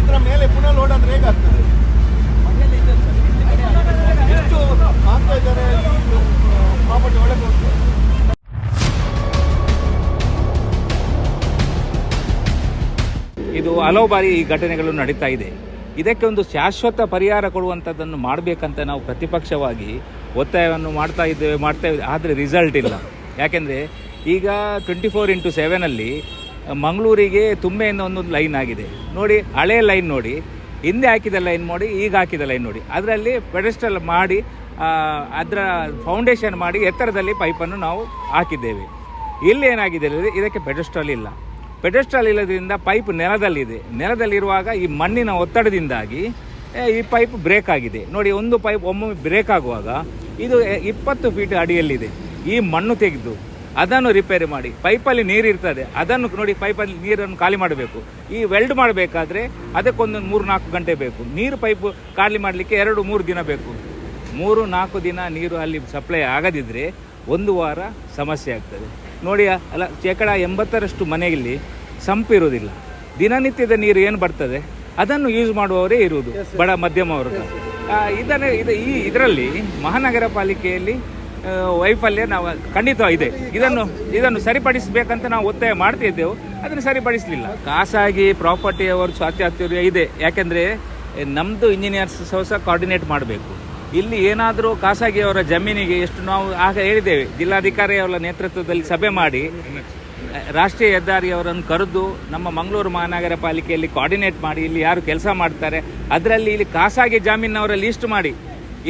ಇದರ ಮೇಲೆ ಪುನಃ ಲೋಡ್ ಆದ್ರೆ ಹೇಗಾಗ್ತದೆ ಇದು ಹಲವು ಬಾರಿ ಈ ಘಟನೆಗಳು ನಡೀತಾ ಇದೆ. ಇದಕ್ಕೆ ಒಂದು ಶಾಶ್ವತ ಪರಿಹಾರ ಕೊಡುವಂಥದ್ದನ್ನು ಮಾಡಬೇಕಂತ ನಾವು ಪ್ರತಿಪಕ್ಷವಾಗಿ ಒತ್ತಾಯವನ್ನು ಮಾಡ್ತಾ ಇದ್ದೇವೆ ಮಾಡ್ತಾ ಇದ್ದೇವೆ. ಆದರೆ ರಿಸಲ್ಟ್ ಇಲ್ಲ. ಯಾಕೆಂದರೆ ಈಗ ಟ್ವೆಂಟಿ ಫೋರ್ ಇಂಟು ಸೆವೆನಲ್ಲಿ ಮಂಗಳೂರಿಗೆ ತುಂಬೆಯಿಂದ ಒಂದು ಲೈನ್ ಆಗಿದೆ. ನೋಡಿ, ಹಳೆ ಲೈನ್ ನೋಡಿ. ಹಿಂದೆ ಹಾಕಿದ ಲೈನ್ ನೋಡಿ, ಈಗ ಹಾಕಿದ ಲೈನ್ ನೋಡಿ. ಅದರಲ್ಲಿ ಪೆಡೆಸ್ಟಲ್ ಮಾಡಿ ಅದರ ಫೌಂಡೇಶನ್ ಮಾಡಿ ಎತ್ತರದಲ್ಲಿ ಪೈಪನ್ನು ನಾವು ಹಾಕಿದ್ದೇವೆ. ಇಲ್ಲಿ ಏನಾಗಿದೆ ಅಂದರೆ, ಇದಕ್ಕೆ ಪೆಡೆಸ್ಟ್ರಲ್ ಇಲ್ಲ. ಪೆಡೆಸ್ಟ್ರಾಲ್ ಇಲ್ಲದ್ರಿಂದ ಪೈಪ್ ನೆಲದಲ್ಲಿದೆ. ನೆಲದಲ್ಲಿರುವಾಗ ಈ ಮಣ್ಣಿನ ಒತ್ತಡದಿಂದಾಗಿ ಈ ಪೈಪ್ ಬ್ರೇಕ್ ಆಗಿದೆ. ನೋಡಿ, ಒಂದು ಪೈಪ್ ಒಮ್ಮೊಮ್ಮೆ ಬ್ರೇಕ್ ಆಗುವಾಗ, ಇದು ಇಪ್ಪತ್ತು ಫೀಟ್ ಅಡಿಯಲ್ಲಿದೆ. ಈ ಮಣ್ಣು ತೆಗೆದು ಅದನ್ನು ರಿಪೇರಿ ಮಾಡಿ. ಪೈಪಲ್ಲಿ ನೀರು ಇರ್ತದೆ. ಅದನ್ನು ನೋಡಿ ಪೈಪಲ್ಲಿ ನೀರನ್ನು ಖಾಲಿ ಮಾಡಬೇಕು. ಈ ವೆಲ್ಡ್ ಮಾಡಬೇಕಾದ್ರೆ ಅದಕ್ಕೊಂದು ಮೂರು ನಾಲ್ಕು ಗಂಟೆ ಬೇಕು. ನೀರು ಪೈಪ್ ಖಾಲಿ ಮಾಡಲಿಕ್ಕೆ ಎರಡು ಮೂರು ದಿನ ಬೇಕು. ಮೂರು ನಾಲ್ಕು ದಿನ ನೀರು ಅಲ್ಲಿ ಸಪ್ಲೈ ಆಗದಿದ್ದರೆ ಒಂದು ವಾರ ಸಮಸ್ಯೆ ಆಗ್ತದೆ. ನೋಡಿ ಅಲ್ಲ ಶೇಕಡ ಎಂಬತ್ತರಷ್ಟು ಮನೆಯಲ್ಲಿ ಸಂಪ್ ಇರೋದಿಲ್ಲ ದಿನನಿತ್ಯದ ನೀರು ಏನು ಬರ್ತದೆ? ಅದನ್ನು ಯೂಸ್ ಮಾಡುವವರೇ ಇರುವುದು. ಬಡ ಮಧ್ಯಮ ವರ್ಗ. ಇದನ್ನು ಇದು ಈ ಇದರಲ್ಲಿ ಮಹಾನಗರ ಪಾಲಿಕೆಯಲ್ಲಿ ವೈಫಲ್ಯ ನಾವು ಖಂಡಿತ ಇದೆ. ಇದನ್ನು ಇದನ್ನು ಸರಿಪಡಿಸಬೇಕಂತ ನಾವು ಒತ್ತಾಯ ಮಾಡ್ತಿದ್ದೆವು. ಅದನ್ನು ಸರಿಪಡಿಸಲಿಲ್ಲ. ಖಾಸಗಿ ಪ್ರಾಪರ್ಟಿಯವರು ಸ್ವಾತಂತ್ರ್ಯ ಇದೆ. ಯಾಕೆಂದರೆ ನಮ್ಮದು ಇಂಜಿನಿಯರ್ಸ್ ಸಹ ಕೋಆರ್ಡಿನೇಟ್ ಮಾಡಬೇಕು. ಇಲ್ಲಿ ಏನಾದರೂ ಖಾಸಗಿಯವರ ಜಮೀನಿಗೆ ಎಷ್ಟು ನಾವು ಆಗ ಹೇಳಿದ್ದೇವೆ. ಜಿಲ್ಲಾಧಿಕಾರಿಯವರ ನೇತೃತ್ವದಲ್ಲಿ ಸಭೆ ಮಾಡಿ, ರಾಷ್ಟ್ರೀಯ ಹೆದ್ದಾರಿಯವರನ್ನು ಕರೆದು ನಮ್ಮ ಮಂಗಳೂರು ಮಹಾನಗರ ಪಾಲಿಕೆಯಲ್ಲಿ ಕೋಆರ್ಡಿನೇಟ್ ಮಾಡಿ, ಇಲ್ಲಿ ಯಾರು ಕೆಲಸ ಮಾಡ್ತಾರೆ, ಅದರಲ್ಲಿ ಇಲ್ಲಿ ಖಾಸಗಿ ಜಾಮೀನವರ ಲೀಸ್ಟ್ ಮಾಡಿ.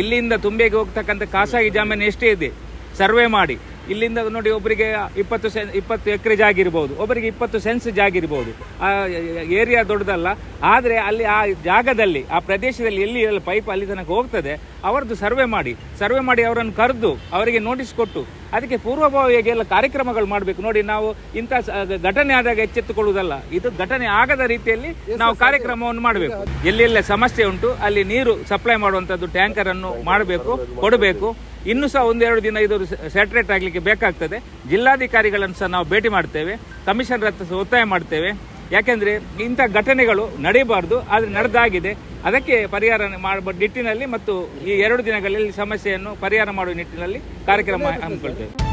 ಇಲ್ಲಿಂದ ತುಂಬೆಗೆ ಹೋಗ್ತಕ್ಕಂಥ ಖಾಸಗಿ ಜಮೀನು ಎಷ್ಟೇ ಇದೆ, ಸರ್ವೆ ಮಾಡಿ. ಇಲ್ಲಿಂದ ನೋಡಿ ಒಬ್ಬರಿಗೆ ಇಪ್ಪತ್ತು ಸೆನ್ ಇಪ್ಪತ್ತು ಎಕರೆ ಜಾಗ ಇರ್ಬೋದು ಒಬ್ಬರಿಗೆ ಇಪ್ಪತ್ತು ಸೆನ್ಸ್ ಜಾಗಿರ್ಬೋದು ಆ, ಏರಿಯಾ ದೊಡ್ಡದಲ್ಲ, ಆದರೆ ಅಲ್ಲಿ ಆ ಜಾಗದಲ್ಲಿ, ಆ ಪ್ರದೇಶದಲ್ಲಿ ಎಲ್ಲ ಪೈಪ್ ಅಲ್ಲಿ ತನಕ ಹೋಗ್ತದೆ, ಅವರದ್ದು ಸರ್ವೆ ಮಾಡಿ. ಸರ್ವೆ ಮಾಡಿ ಅವರನ್ನು ಕರೆದು, ಅವರಿಗೆ ನೋಟಿಸ್ ಕೊಟ್ಟು ಅದಕ್ಕೆ ಪೂರ್ವಭಾವಿಯಾಗಿ ಎಲ್ಲ ಕಾರ್ಯಕ್ರಮಗಳು ಮಾಡಬೇಕು. ನೋಡಿ ನಾವು ಇಂಥ ಘಟನೆ ಆದಾಗ ಎಚ್ಚೆತ್ತುಕೊಳ್ಳುವುದಲ್ಲ. ಇದು ಘಟನೆ ಆಗದ ರೀತಿಯಲ್ಲಿ ನಾವು ಕಾರ್ಯಕ್ರಮವನ್ನು ಮಾಡಬೇಕು. ಎಲ್ಲೆಲ್ಲ ಸಮಸ್ಯೆ ಉಂಟು ಅಲ್ಲಿ ನೀರು ಸಪ್ಲೈ ಮಾಡುವಂಥದ್ದು ಟ್ಯಾಂಕರ್ ಅನ್ನು ಮಾಡಬೇಕು ಕೊಡಬೇಕು. ಇನ್ನೂ ಸಹ ಒಂದೆರಡು ದಿನ ಇದು ಸ್ಯಾಟರೇಟ್ ಆಗಲಿಕ್ಕೆ ಬೇಕಾಗ್ತದೆ. ಜಿಲ್ಲಾಧಿಕಾರಿಗಳನ್ನು ಸಹ ನಾವು ಭೇಟಿ ಮಾಡ್ತೇವೆ. ಕಮಿಷನರ್ ಹತ್ರ ಸಹ ಒತ್ತಾಯ ಮಾಡ್ತೇವೆ. ಯಾಕೆಂದ್ರೆ ಇಂಥ ಘಟನೆಗಳು ನಡೆಯಬಾರ್ದು ಆದರೆ ನಡೆದಾಗಿದೆ. ಅದಕ್ಕೆ ಪರಿಹಾರ ಮಾಡುವ ನಿಟ್ಟಿನಲ್ಲಿ ಮತ್ತು ಈ ಎರಡು ದಿನಗಳಲ್ಲಿ ಸಮಸ್ಯೆಯನ್ನು ಪರಿಹಾರ ಮಾಡುವ ನಿಟ್ಟಿನಲ್ಲಿ ಕಾರ್ಯಕ್ರಮ ಹಮ್ಮಿಕೊಳ್ತೇವೆ.